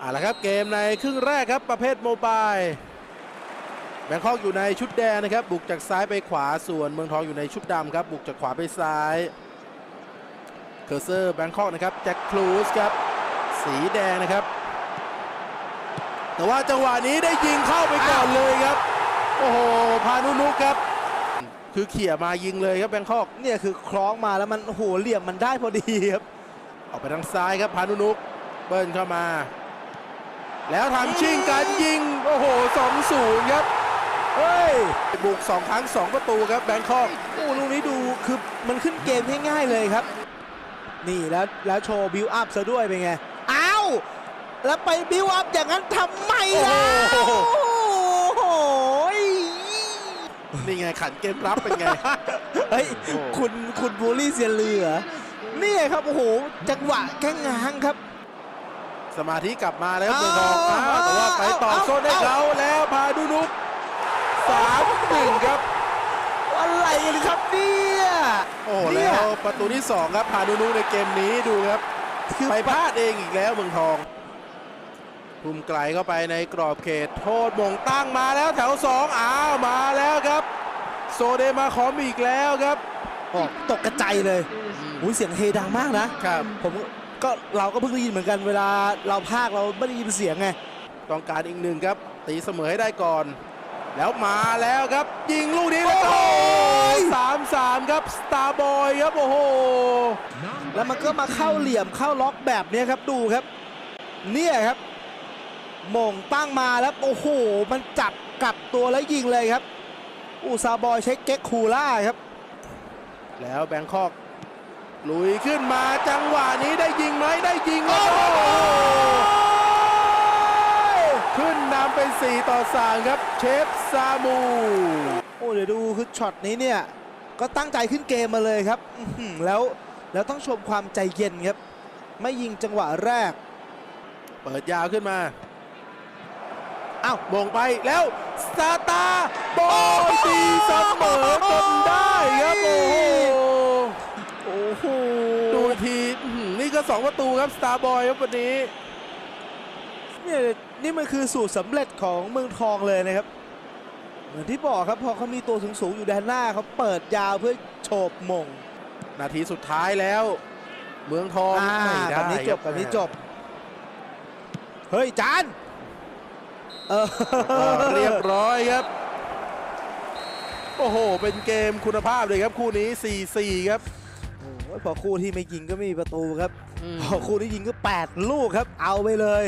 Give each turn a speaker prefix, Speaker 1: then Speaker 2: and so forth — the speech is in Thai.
Speaker 1: เอาละครับเกมในครึ่งแรกครับประเภทโมบายแบงคอกอยู่ในชุดแดงนะครับ บุกจากซ้ายไปขวาส่วนเมืองทองอยู่ในชุดดำครับ บุกจากขวาไปซ้าย เคอร์เซอร์แบงคอกนะครับแจ็คคลูสครับ สีแดงนะครับ แต่ว่าจังหวะนี้ได้ยิงเข้าไปก่อนเลยครับ โอ้โห พานุนุกครับ คือเขี่ยมายิงเลยครับแบงคอก
Speaker 2: เนี่ยคือคล้องมาแล้วมันโอ้โหเหลี่ยมมันได้พอดีครับ
Speaker 1: ออกไปทางซ้ายครับพานุนุกเบิ้ลเข้ามา แล้วทำชิงการยิง โอ้โหสองศูนย์ครับ
Speaker 2: เฮ้ย
Speaker 1: บุกสองครั้งสองประตูครับแบงคอก
Speaker 2: โอ้ลูกนี้ดูคือมันขึ้นเกมง่ายๆเลยครับ นี่แล้วแล้วโชว์บิวอัพซะด้วยเป็นไง อ้าว แล้วไปบิวอัพอย่างนั้นทำไมล่ะ
Speaker 1: โอ้โห
Speaker 2: โอ้โห
Speaker 1: นี่ไงขันเกมรับเป็นไง
Speaker 2: เฮ้ย
Speaker 1: โอ้โห
Speaker 2: คุณคุณบูลลี่เซียนเรือ นี่ครับ โอ้โห จังหวะแข้งง้างครับ
Speaker 1: สมาธิกลับมาแล้วเมืองทอง
Speaker 2: เอา
Speaker 1: อ้าวแต่ว่าไปต่อ
Speaker 2: เอา
Speaker 1: โซนได้
Speaker 2: เอา
Speaker 1: เขาแล้วพานุนุกสามหนึ่งครับ
Speaker 2: อะไรกันครับเนี่ย
Speaker 1: โอ้โห
Speaker 2: เนี่
Speaker 1: แล้
Speaker 2: ยว
Speaker 1: ประตูที่สองครับพานุนุกในเกมนี้ดูครับ
Speaker 2: คือ
Speaker 1: ไปพลาดเองอีกแล้วเมืองทองทุ่มไกลเข้าไปในกรอบเขตโทษมงตั้งมาแล้วแถวสองอ้าวมาแล้วครับ โซเดมาคอมอีกแล้วครับ
Speaker 2: ออกตกกระจายเลยอุ้ยเสียงเฮดังมากนะ
Speaker 1: ครับ
Speaker 2: ผม ก็เราก็เพิ่งได้ยินเหมือนกันเวลาเราพากเราไม่ได้ยินเสียงไง
Speaker 1: ต้องการอีกหนึ่งครับ ตีเสมอให้ได้ก่อน แล้วมาแล้วครับ ยิงลูกนี้แล้ว
Speaker 2: โอ้ย
Speaker 1: สามสามครับสตาร์บอยครับโอ้โห
Speaker 2: แล้วมันก็มาเข้าเหลี่ยมเข้าล็อกแบบนี้ครับดูครับ เนี่ยครับมงตั้งมาแล้วโอ้โห มันจับกลับตัวแล้วยิงเลยครับ อูซาบอยใช้เก๊กคูล่าครับ
Speaker 1: แล้วแบงคอก ลุยขึ้นมาจังหวะนี้ได้ยิงไหมได้ยิงแล้วก็โอ้โหขึ้นนำเป็น 4 ต่อ 3 ครับเชฟซามู
Speaker 2: โอ้เดี๋ยวดูคือช็อตนี้เนี่ย ก็ตั้งใจขึ้นเกมมาเลยครับอื้อหือแล้วแล้วต้องชมความใจเย็นครับ ไม่ยิงจังหวะแรก
Speaker 1: เปิดยาวขึ้นมา
Speaker 2: อ้าว
Speaker 1: มงไปแล้วซาตาบอลตี อื้อหือนี่ก็2ประตูครับสตาร์บอยครับวันนี้
Speaker 2: เนี่ยนี่มันคือสูตรสำเร็จของเมืองทองเลยนะครับ เหมือนที่บอกครับพอเขามีตัวสูงๆอยู่ด้านหน้าเขาเปิดยาวเพื่อโฉบหม่ง
Speaker 1: นาทีสุดท้ายแล้ว เมืองทอง
Speaker 2: อ่า
Speaker 1: ไม่ได้
Speaker 2: แบบนี้จบ
Speaker 1: ค
Speaker 2: แบบนี้จบ เฮ้ยจานเออ
Speaker 1: ก็เรียบร้อยครับ โอ้โห เป็นเกมคุณภาพเลยครับคู่นี้ 4-4 ครับ
Speaker 2: โอ้ย พอคู่ที่ไม่ยิงก็ไม่มีประตูครับ
Speaker 1: อืม
Speaker 2: พอคู่ที่ยิงก็ 8 ลูกครับ เอาไปเลย